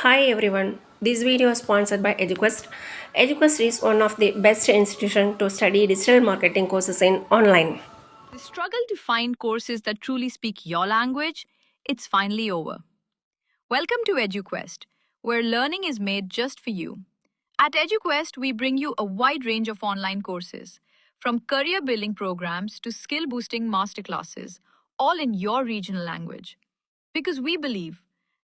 Hi everyone. This video is sponsored by EduQuest. EduQuest is one of the best institutions to study digital marketing courses in online. The struggle to find courses that truly speak your language, it's finally over. Welcome to EduQuest, where learning is made just for you. At EduQuest, we bring you a wide range of online courses, from career building programs to skill boosting masterclasses, all in your regional language. Because we believe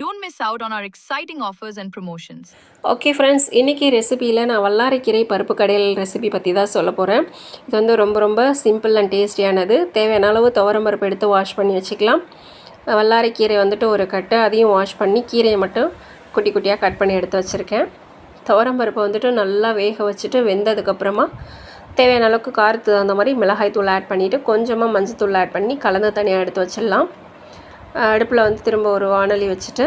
don't miss out on our exciting offers and promotions okay friends இன்றைக்கி ரெசிபியில் நான் வல்லாரைக்கீரை பருப்பு கடையில் recipe பற்றி தான் சொல்ல போகிறேன் இது வந்து ரொம்ப ரொம்ப சிம்பிள் அண்ட் டேஸ்டியானது தேவையான அளவு துவரம் பருப்பு எடுத்து வாஷ் பண்ணி வச்சுக்கலாம். வல்லாரைக்கீரை வந்துட்டு ஒரு கட்டு அதையும் வாஷ் பண்ணி கீரையை மட்டும் குட்டி குட்டியாக கட் பண்ணி எடுத்து வச்சுருக்கேன். துவரம் பருப்பை வந்துட்டு நல்லா வேக வச்சுட்டு வெந்ததுக்கப்புறமா தேவையான அளவுக்கு காரத்துக்கு தகுந்த மாதிரி மிளகாய் தூள் ஆட் பண்ணிவிட்டு கொஞ்சமாக மஞ்சள் தூள் ஆட் பண்ணி கலந்து தனியாக எடுத்து வச்சிடலாம். அடுப்பில் வந்து திரும்ப ஒரு வானொலி வச்சுட்டு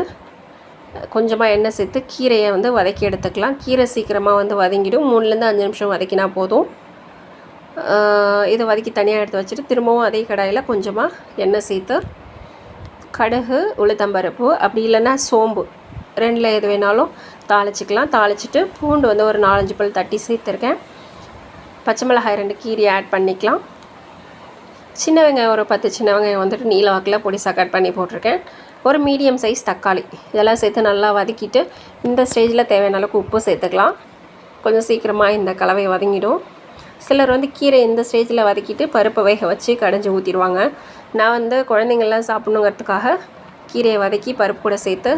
கொஞ்சமாக எண்ணெய் சேர்த்து கீரையை வந்து வதக்கி எடுத்துக்கலாம். கீரை சீக்கிரமாக வந்து வதங்கிடும். மூணுலேருந்து அஞ்சு நிமிஷம் வதக்கினா போதும். இதை வதக்கி தனியாக எடுத்து வச்சுட்டு திரும்பவும் அதே கடாயில் கொஞ்சமாக எண்ணெய் சேர்த்து கடுகு உளுத்தம்பருப்பு அப்படி இல்லைன்னா சோம்பு ரெண்டில் எது வேணாலும் தாளிச்சிக்கலாம். தாளிச்சிட்டு பூண்டு வந்து ஒரு நாலஞ்சு பல் தட்டி சேர்த்துருக்கேன். பச்சை மிளகாய் ரெண்டு கீரி ஆட் பண்ணிக்கலாம். சின்ன வெங்காயம் ஒரு பத்து சின்ன வெங்காயம் வந்துட்டு நீல வாக்கில் பொடிசாக கட் பண்ணி போட்டிருக்கேன். ஒரு மீடியம் சைஸ் தக்காளி. இதெல்லாம் சேர்த்து நல்லா வதக்கிட்டு இந்த ஸ்டேஜில் தேவையான அளவுக்கு உப்பு சேர்த்துக்கலாம். கொஞ்சம் சீக்கிரமாக இந்த கலவை வதங்கிடும். சிலர் வந்து கீரை இந்த ஸ்டேஜில் வதக்கிட்டு பருப்பை வேக வச்சு கடைஞ்சி ஊற்றிடுவாங்க நான் வந்து குழந்தைங்கள்லாம் சாப்பிட்ணுங்கிறதுக்காக கீரையை வதக்கி பருப்பு கூட சேர்த்து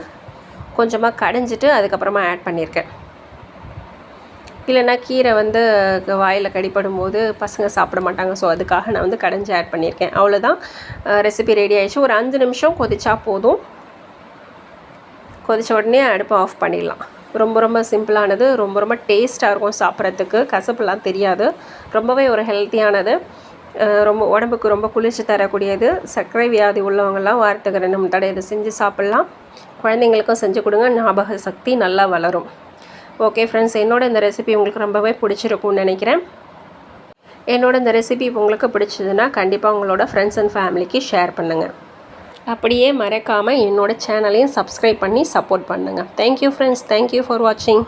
கொஞ்சமாக கடைஞ்சிட்டு அதுக்கப்புறமா ஆட் பண்ணியிருக்கேன். இல்லைன்னா கீரை வந்து வாயில் கடிப்படும் போது பசங்க சாப்பிட மாட்டாங்க. ஸோ அதுக்காக நான் வந்து கடைஞ்சி ஆட் பண்ணியிருக்கேன். அவ்வளோதான் ரெசிபி ரெடி ஆகிடுச்சு ஒரு அஞ்சு நிமிஷம் கொதிச்சா போதும். கொதித்த உடனே அடுப்பை ஆஃப் பண்ணிடலாம். ரொம்ப ரொம்ப சிம்பிளானது ரொம்ப ரொம்ப டேஸ்ட்டாக இருக்கும் சாப்பிட்றதுக்கு. கசப்புலாம் தெரியாது. ரொம்பவே ஒரு ஹெல்த்தியானது ரொம்ப உடம்புக்கு ரொம்ப குளிர்ச்சி தரக்கூடியது. சர்க்கரை வியாதி உள்ளவங்கள்லாம் வாரத்துக்கு ரெண்டு மூணு தடவை இதை செஞ்சு சாப்பிட்லாம். குழந்தைங்களுக்கும் செஞ்சு கொடுங்க. ஞாபக சக்தி நல்லா வளரும். ஓகே ஃப்ரெண்ட்ஸ் என்னோட இந்த ரெசிபி உங்களுக்கு ரொம்பவே பிடிச்சிருக்கும்னு நினைக்கிறேன். என்னோட இந்த ரெசிபி உங்களுக்கு பிடிச்சதுன்னா கண்டிப்பாக உங்களோட ஃப்ரெண்ட்ஸ் அண்ட் ஃபேமிலிக்கு ஷேர் பண்ணுங்கள் அப்படியே மறக்காமல் என்னோடய சேனலையும் சப்ஸ்கிரைப் பண்ணி சப்போர்ட் பண்ணுங்கள் தேங்க்யூ ஃப்ரெண்ட்ஸ் தேங்க்யூ ஃபார் வாட்சிங்